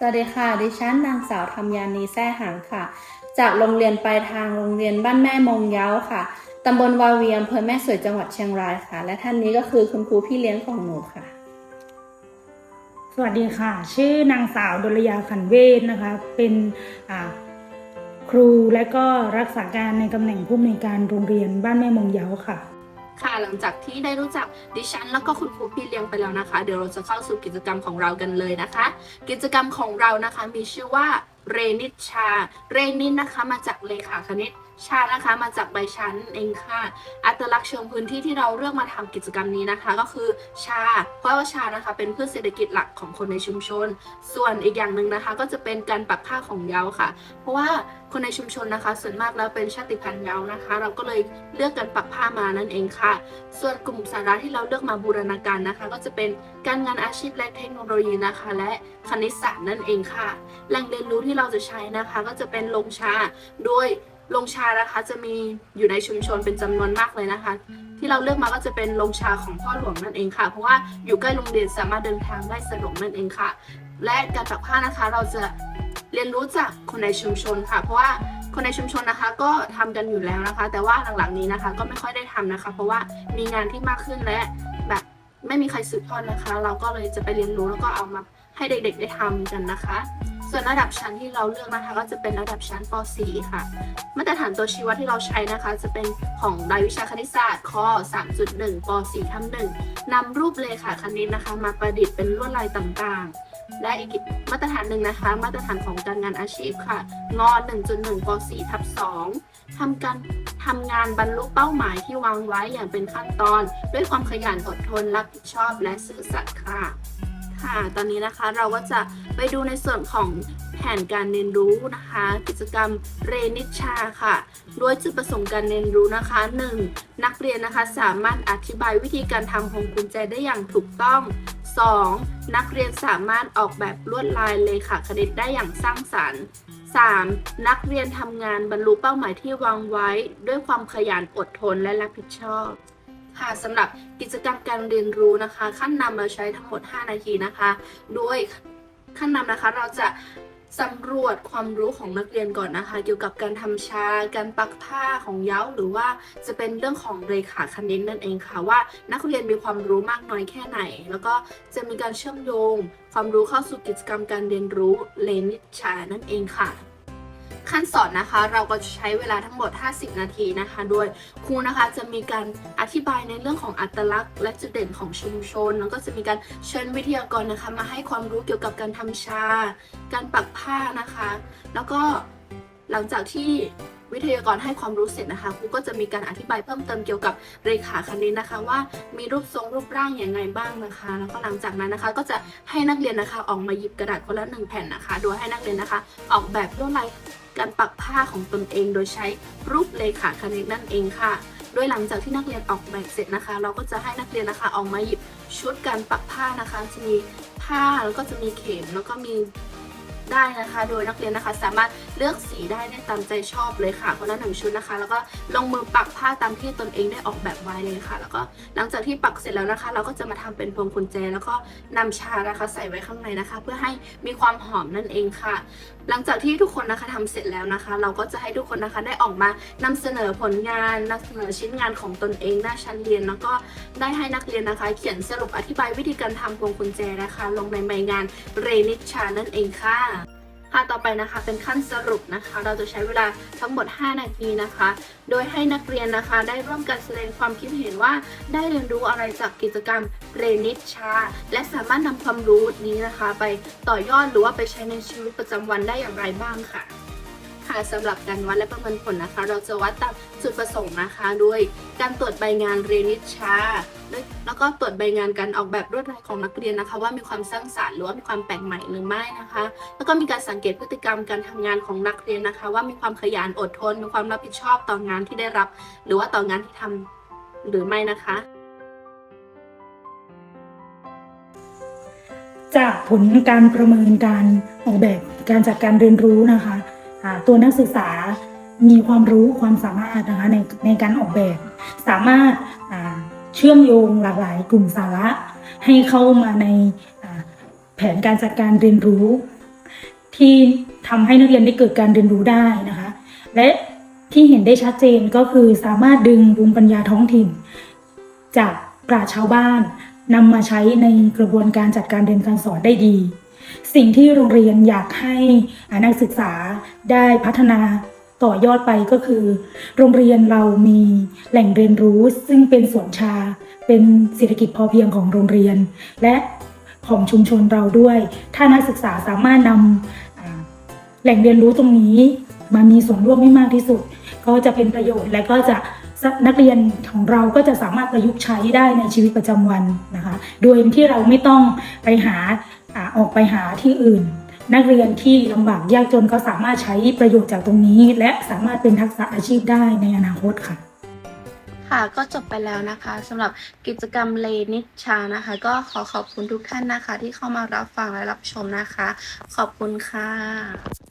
สวัสดีค่ะ ดิฉันนางสาวธรรมยานีแซ่หางค่ะ จากโรงเรียนปลายทางโรงเรียนบ้านแม่มงเย้าค่ะ ตำบลวาเวียอำเภอแม่สวยจังหวัดเชียงรายค่ะ และท่านนี้ก็คือคุณครูพี่เลี้ยงของหนูค่ะ สวัสดีค่ะ ชื่อนางสาวดลยาขันเวทนะคะ เป็นครูและก็รักษาการในตำแหน่งผู้อำนวยการโรงเรียนบ้านแม่มงเย้าค่ะ ค่ะหลังจากที่ได้รู้จักดิฉัน แล้วก็คุณครูพี่เลี้ยงไปแล้วนะคะ เดี๋ยวเราจะเข้าสู่กิจกรรมของเรากันเลยนะคะ กิจกรรมของเรานะคะมีชื่อว่าเรนิชชา เรนินนะคะมาจากเลขาคณิต ชานะคะมาจากใบชั้นเองค่ะ อัตลักษณ์เชิงพื้นที่ที่เราเลือกมาทำกิจกรรมนี้นะคะ ก็คือชา เพราะว่าชานะคะเป็นพืชเศรษฐกิจหลักของคนในชุมชน ส่วนอีกอย่างหนึ่งนะคะ ก็จะเป็นการปักผ้าของเยาค่ะ เพราะว่าคนในชุมชนนะคะส่วนมากแล้วเป็นชาติพันธุ์เยานะคะ เราก็เลยเลือกการปักผ้ามานั่นเองค่ะ ส่วนกลุ่มสาระที่เราเลือกมาบูรณาการนะคะ ก็จะเป็นการงานอาชีพและเทคโนโลยีนะคะ และคณิตศาสตร์นั่นเองค่ะ แหล่งเรียนรู้ที่เราจะใช้นะคะ ก็จะเป็นโรงชาโดย โรงชานะคะจะมีอยู่ในชุมชนเป็นจำนวนมากเลยนะคะ ที่เราเลือกมาก็จะเป็นโรงชาของพ่อหลวงนั่นเองค่ะ เพราะว่าอยู่ใกล้โรงเรียนสามารถเดินทางได้สะดวกนั่นเองค่ะ และการปักผ้านะคะเราจะเรียนรู้จากคนในชุมชนค่ะ เพราะว่าคนในชุมชนนะคะก็ทำกันอยู่แล้วนะคะ แต่ว่าหลังๆนี้นะคะ ก็ไม่ค่อยได้ทำนะคะ เพราะว่ามีงานที่มากขึ้นและแบบไม่มีใครสืบทอดนะคะ เราก็เลยจะไปเรียนรู้แล้วก็เอามาให้เด็กๆได้ทำกันนะคะ ส่วนระดับชั้นที่เราเลือกนะคะก็จะเป็นระดับชั้นป .4 ค่ะ มาตรฐานตัวชี้วัดที่เราใช้นะคะ จะเป็นของรายวิชาคณิตศาสตร์ข้อ 3.1ป .4 ทับ1นำรูปเลขาคณิตนะคะ มาประดิษฐ์เป็นลวดลายต่างๆ และอีกมาตรฐานหนึ่งนะคะ มาตรฐานของการงานอาชีพค่ะงอ1.1ป .4 ทับ2ทำการทำงานบรรลุเป้าหมายที่วางไว้อย่างเป็นขั้นตอน ด้วยความขยันอดทนรับผิดชอบและซื่อสัตย์ค่ะ ค่ะ ตอนนี้นะคะเราก็จะไปดูในส่วนของแผนการเรียนรู้นะคะ กิจกรรมเรนิชชาค่ะ โดยจุดประสงค์การเรียนรู้นะคะ 1. นักเรียนนะคะสามารถอธิบายวิธีการทำพวงกุญแจได้อย่างถูกต้อง 2. นักเรียนสามารถออกแบบลวดลายเลขาคณิตได้อย่างสร้างสรรค์ 3. นักเรียนทำงานบรรลุเป้าหมายที่วางไว้ ด้วยความขยันอดทนและรับผิดชอบ ค่ะสำหรับกิจกรรมการเรียนรู้นะคะ ขั้นนำเราใช้ทั้งหมด 5 นาทีนะคะ โดยขั้นนำนะคะเราจะสำรวจความรู้ของนักเรียนก่อนนะคะ เกี่ยวกับการทำชา การปักผ้าของเย้าหรือว่าจะเป็นเรื่องของเรขาคณิตนั่นเองค่ะว่านักเรียนมีความรู้มากน้อยแค่ไหน แล้วก็จะมีการเชื่อมโยง ความรู้เข้าสู่กิจกรรมการเรียนรู้เลนิชานั่นเองค่ะ ขั้นสอนนะคะ เราก็จะใช้เวลาทั้งหมด 50 นาทีนะคะ โดยครูนะคะจะมีการอธิบายในเรื่องของอัตลักษณ์ และจุดเด่นของชุมชน แล้วก็จะมีการเชิญวิทยากรนะคะ มาให้ความรู้เกี่ยวกับการทำชา การปักผ้านะคะ แล้วก็หลังจากที่วิทยากรให้ความรู้เสร็จนะคะครูก็จะมีการอธิบายเพิ่มเติมเกี่ยวกับเรขาคณิตนะคะ ว่ามีรูปทรงรูปร่างอย่างไงบ้างนะคะ แล้วก็หลังจากนั้นนะคะ ก็จะให้นักเรียนนะคะออกมาหยิบกระดาษคนละหนึ่งแผ่นนะคะ โดยให้นักเรียนนะคะ ออกแบบลวดลาย การปักผ้าของตนเองโดยใช้รูปเลขาคณิตนั่นเองค่ะ โดยหลังจากที่นักเรียนออกแบบเสร็จนะคะ เราก็จะให้นักเรียนนะคะออกมาหยิบชุดการปักผ้านะคะจะมีผ้าแล้วก็จะมีเข็มแล้วก็มีได้นะคะ โดยนักเรียนนะคะสามารถ เลือกสีได้ได้ตามใจชอบเลยค่ะคนละหนึ่งชุดนะคะ แล้วก็ลงมือปักผ้าตามที่ตนเองได้ออกแบบไว้เลยค่ะ แล้วก็หลังจากที่ปักเสร็จแล้วนะคะ เราก็จะมาทำเป็นพวงกุญแจ แล้วก็นำชานะคะใส่ไว้ข้างในนะคะ เพื่อให้มีความหอมนั่นเองค่ะ หลังจากที่ทุกคนนะคะทำเสร็จแล้วนะคะ เราก็จะให้ทุกคนนะคะได้ออกมานำเสนอผลงานนำเสนอชิ้นงานของตนเองหน้าชั้นเรียนแล้วก็ได้ให้นักเรียนนะคะ เขียนสรุปอธิบายวิธีการทำพวงกุญแจนะคะ ลงในใบงานเรนิชชานั่นเองค่ะ ค่ะต่อไปนะคะเป็นขั้นสรุปนะคะ เราจะใช้เวลาทั้งหมด 5 นาทีนะคะ โดยให้นักเรียนนะคะได้ร่วมกันแสดงความคิดเห็นว่า ได้เรียนรู้อะไรจากกิจกรรมเรนิชชา และสามารถนำความรู้นี้นะคะ ไปต่อยอดหรือว่าไปใช้ในชีวิตประจำวันได้อย่างไรบ้างค่ะ ค่ะสำหรับการวัดและประเมินผลนะคะ เราจะวัดตามจุดประสงค์นะคะโดยการตรวจใบงานเรนิชชาแล้วก็ตรวจใบงานการออกแบบลวดลายของนักเรียนนะคะ ว่ามีความสร้างสรรค์หรือว่ามีความแปลกใหม่หรือไม่นะคะ แล้วก็มีการสังเกตพฤติกรรมการทำงานของนักเรียนนะคะ ว่ามีความขยันอดทน มีความรับผิดชอบต่องานที่ได้รับ หรือว่าต่องานที่ทำหรือไม่นะคะจากผลการประเมินการออกแบบการจัดการเรียนรู้นะคะ ตัวนักศึกษามีความรู้ความสามารถนะคะในในการออกแบบ สามารถเชื่อมโยงหลากหลายกลุ่มสาระ ให้เข้ามาในแผนการจัดการเรียนรู้ ที่ทำให้นักเรียนได้เกิดการเรียนรู้ได้นะคะ และที่เห็นได้ชัดเจนก็คือสามารถดึงภูมิปัญญาท้องถิ่น จากปราชชาวบ้านนำมาใช้ในกระบวนการจัดการเรียนการสอนได้ดี สิ่งที่โรงเรียนอยากให้นักศึกษาได้พัฒนาต่อยอดไปก็คือ โรงเรียนเรามีแหล่งเรียนรู้ซึ่งเป็นสวนชา เป็นเศรษฐกิจพอเพียงของโรงเรียน และของชุมชนเราด้วย ถ้านักศึกษาสามารถนำแหล่งเรียนรู้ตรงนี้ มามีส่วนร่วมให้มากที่สุด ก็จะเป็นประโยชน์และก็จะนักเรียนของเราก็จะสามารถประยุกต์ใช้ได้ในชีวิตประจำวันนะคะ โดยที่เราไม่ต้องไปหาออกไปหาที่อื่น นักเรียนที่ลำบากยากจนก็สามารถใช้ประโยชน์จากตรงนี้ และสามารถเป็นทักษะอาชีพได้ในอนาคตค่ะค่ะก็จบไปแล้วนะคะสำหรับกิจกรรมเลนิชานะคะ ก็ขอขอบคุณทุกท่านนะคะ ที่เข้ามารับฟังและรับชมนะคะ ขอบคุณค่ะ